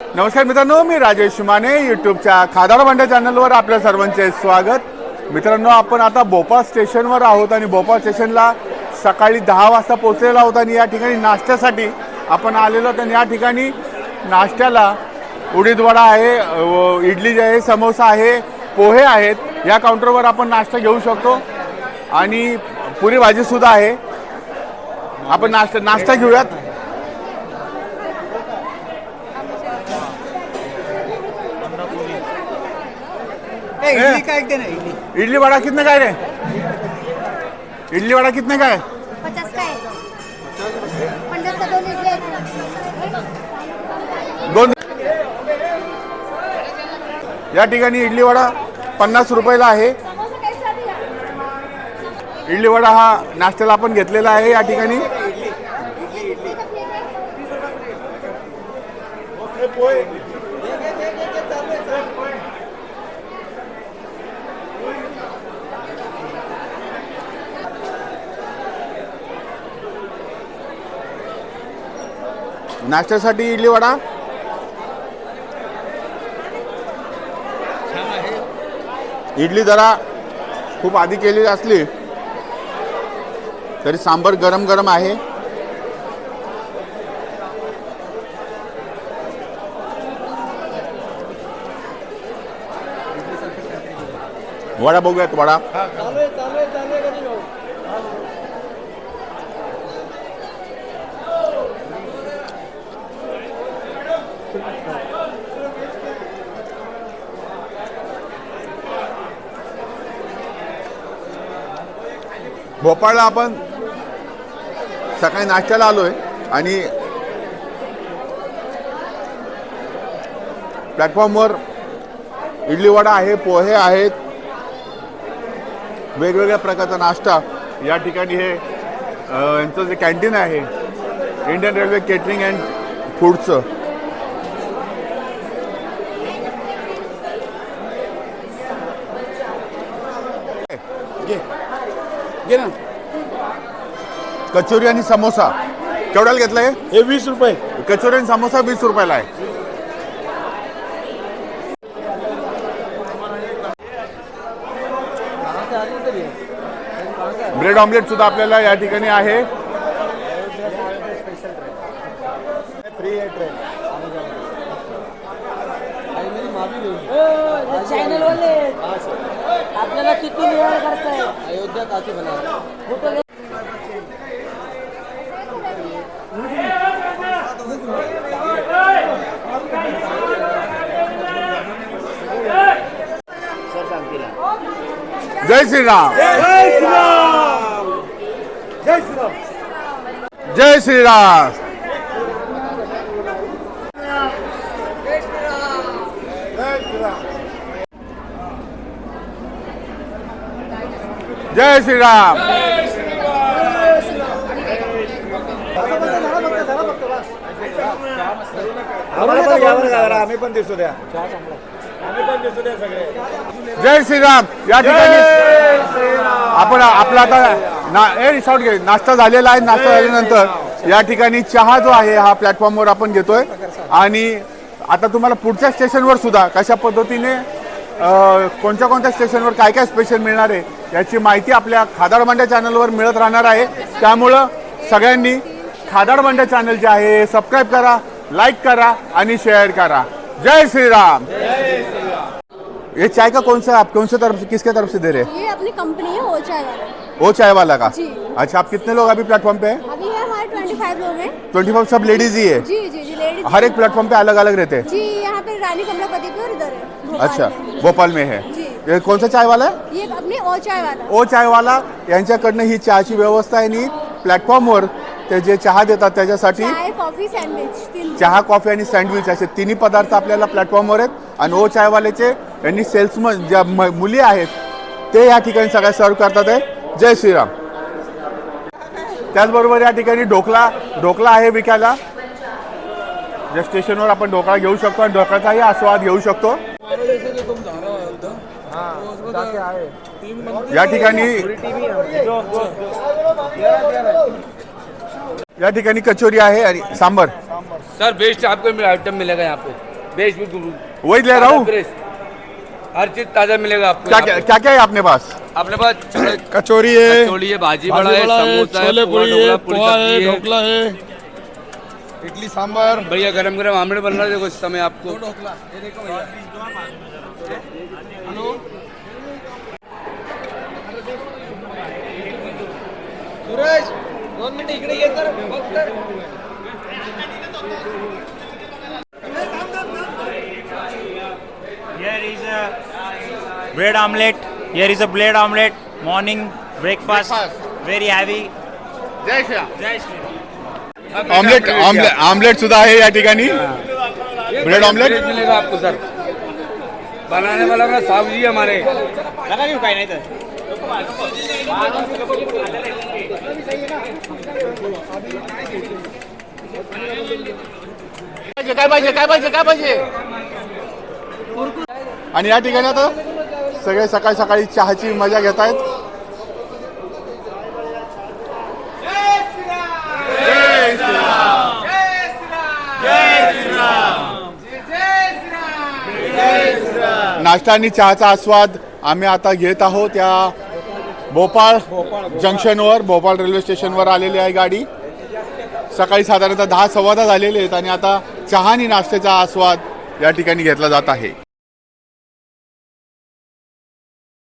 नमस्कार मित्रांनो मी राजेश माने युट्यूबच्या खादाड भांड्या चॅनलवर आपल्या सर्वांचे स्वागत. मित्रांनो आपण आता भोपाळ स्टेशनवर आहोत आणि भोपाळ स्टेशनला सकाळी दहा वाजता पोहोचलेला आहोत आणि या ठिकाणी नाश्त्यासाठी आपण आलेलो आहोत आणि या ठिकाणी नाश्त्याला उडीद वडा आहे इडली जे आहे समोसा आहे पोहे आहेत. या काउंटरवर आपण नाश्ता घेऊ शकतो आणि पुरी भाजीसुद्धा आहे. आपण नाश्ता नाश्ता घेऊयात. इडली का एक दे ना इडली. इडली वडा कितने काय रे? इडली वडा कितने काय? पचास का आहे पन्नासचा दोन इडली आहेत. दोन या ठिकाणी इडली वडा पन्नास रुपयाला आहे. इडली वडा हा नाश्त्याला आपण घेतलेला आहे या ठिकाणी. नाश्त्यासाठी इडली वडा. इडली जरा खूप आधी केलेली असली तरी सांबर गरम गरम आहे. वडा बघूयात वडा. भोपाळला आपण सकाळी नाश्त्याला आलोय आणि प्लॅटफॉर्मवर इडली वडा आहे पोहे आहेत वेगवेगळ्या प्रकारचा नाश्ता या ठिकाणी हे यांचं जे कॅन्टीन आहे इंडियन रेल्वे केटरिंग अँड फूडचं. घे ना. कचोरी आणि समोसा. केवढ्याला घेतलंय? हे वीस रुपये. कचोरी आणि समोसा वीस रुपयाला आहे. ब्रेड ऑमलेट सुद्धा आपल्याला या ठिकाणी आहे. चॅनल वाले. आपल्याला किती निवड करताय? अयोध्या काशी. जय श्रीराम. जय श्रीराम. जय श्रीराम. आम्हाला पण घ्या बरं जय श्रीराम. आम्ही पण दिसू द्या आम्ही पण दिसू द्या सगळे जय श्रीराम. या ठिकाणी आपण आपला आता ना ए रिसॉर्ट घे. नाश्ता झालेला आहे. नाश्ता झाल्यानंतर या ठिकाणी चहा जो आहे हा प्लॅटफॉर्मवर आपण घेतोय. आणि आता तुम्हाला पुढच्या स्टेशनवर सुद्धा कशा पद्धतीने कोणत्या कोणत्या स्टेशनवर काय काय स्पेशल मिळणार आहे याची माहिती आपल्या खादाड मांड्या चॅनलवर मिळत राहणार आहे. त्यामुळं सगळ्यांनी खादाड मांड्या चॅनल जे आहे सबस्क्राईब करा लाईक करा आणि शेअर करा. जय श्रीराम. ये चाय का कौन सा आप कौन से तरफ से किसके तरफ से दे रहे? हैं ये अपनी कंपनी है वो चाय वाला। वो चाय वाला का? जी। अच्छा आप कितने लोग अभी प्लेटफॉर्म पे हैं? अभी ये हमारे ट्वेंटी फाइव लोग हैं। ट्वेंटी फाइव सब लेडीज ही है? जी जी जी लेडीज हर एक प्लेटफॉर्म पे अलग अलग रहते हैं? जी यहाँ पे रानी कमलापति पे और इधर है। अच्छा। भोपाल में है। ये कौन सा चाय वाला है? ये अपनी ओ चाय वाला ओ चायवाला यांच्याकडनं ही चहाची व्यवस्था आहे आणि प्लॅटफॉर्मवर ते जे चहा देतात त्याच्यासाठी चाय कॉफी सैंडविच चहा कॉफी आणि सँडविच असे तिन्ही पदार्थ आपल्याला प्लॅटफॉर्मवर आहेत. आणि ओ चायवाल्याचे यांनी सेल्समन ज्या मुली आहेत ते या ठिकाणी सगळ्या सर्व करतात आहे. जय श्रीराम. त्याचबरोबर या ठिकाणी ढोकला ढोकला आहे विकायला. ज्या स्टेशनवर आपण ढोकळा घेऊ शकतो आणि ढोकळ्याचाही आस्वाद घेऊ शकतो. या ठिकाणी या ठिकाणी कचोरी आहे आणि सांबर. सर बेस्ट आपको आइटम मिलेगा यहाँ पे। बेस्ट बिल्कुल वही ले रहा हूँ। हर चीज़ ताज़ा मिलेगा आपको क्या क्या क्या क्या है आपने पास? अपने पास कचोरी है। कचौड़ी है भाजी बड़ा है समोसा है पूरी है ढोकला पोहा है ढोकला है। इडली सांभर बढ़िया गरम गरम आमलेट बन रहा है देखो इस समय आपको। Bread omelette here is a bread omelette morning breakfast very heavy Jai Shri Jai Shri Ram omelette omelette सुधा है या ठिकाणी ब्रेड ऑमलेट मिलेगा आपको सर बनाने वाला अपना साहब जी हमारे। लगा काय नाही तर काय पाहिजे काय पाहिजे काय पाहिजे आणि या ठिकाणी आता सगळे सकाळी सकाळी चहाची मजा घेत आहेत नाश्ता आणि चहाचा आस्वाद आम्ही आता घेत आहोत या भोपाळ जंक्शनवर भोपाळ रेल्वे स्टेशनवर आलेली आहे गाडी. सकाळी साधारणतः दहा सव्वादा झालेले आहेत आणि आता चहा आणि नाश्त्याचा आस्वाद या ठिकाणी घेतला जात आहे.